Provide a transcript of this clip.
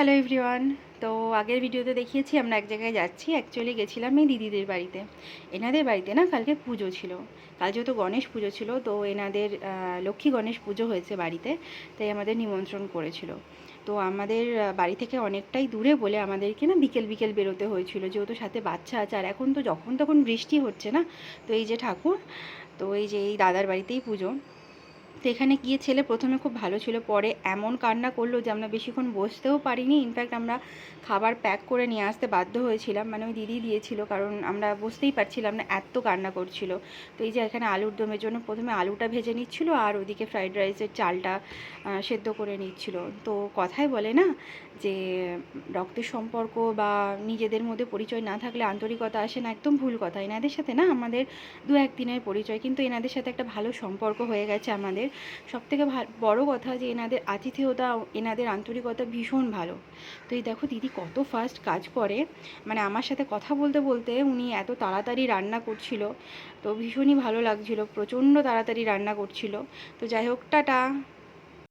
Hello everyone তো আগের ভিডিওতে দেখিয়েছি, আমরা এক জায়গায় যাচ্ছি। অ্যাকচুয়ালি গেছিলাম এই দিদিদের বাড়িতে। এনাদের বাড়িতে না কালকে পুজো ছিল। কাল যেহেতু গণেশ পুজো ছিল, তো এনাদের লক্ষ্মী গণেশ পুজো হয়েছে বাড়িতে, তাই আমাদের নিমন্ত্রণ করেছিল। তো আমাদের বাড়ি থেকে অনেকটাই দূরে বলে আমাদেরকে না বিকেল বিকেল বেরোতে হয়েছিল। যেহেতু সাথে বাচ্চা আছে, আর এখন তো যখন তখন বৃষ্টি হচ্ছে না। তো এই যে ঠাকুর, তো এই যে এই দাদার বাড়িতেই পুজো। তো এখানে গিয়ে ছেলে প্রথমে খুব ভালো ছিল, পরে এমন কান্না করল যে আমরা বেশিক্ষণ বসতেও পারিনি। ইনফ্যাক্ট আমরা খাবার প্যাক করে নিয়ে আসতে বাধ্য হয়েছিলাম। মানে ওই দিদি দিয়েছিল, কারণ আমরা বুঝতেই পারছিলাম না এত কান্না করছিল। তো এই যে এখানে আলুর দমের জন্য প্রথমে আলুটা ভেজে নিচ্ছিল আর ওদিকে ফ্রাইড রাইসের চালটা সেদ্ধ করে নিচ্ছিল। তো কথাই বলে না যে, রক্তের সম্পর্ক বা নিজেদের মধ্যে পরিচয় না থাকলে আন্তরিকতা আসে না, একদম ভুল কথা। এনাদের সাথে না আমাদের দু একদিনের পরিচয়, কিন্তু এনাদের সাথে একটা ভালো সম্পর্ক হয়ে গেছে আমাদের। সবথেকে ভা- বড় কথা যে এনাদের আতিথেয়তা, এনাদের আন্তরিকতা ভীষণ ভালো। তো এই দেখো দিদি কত ফাস্ট কাজ করে। মানে আমার সাথে কথা বলতে বলতে উনি এত তাড়াতাড়ি রান্না করছিল। তো ভীষণই ভালো লাগছিল, প্রচণ্ড তাড়াতাড়ি রান্না করছিল। তো যাই হোক, টাটা।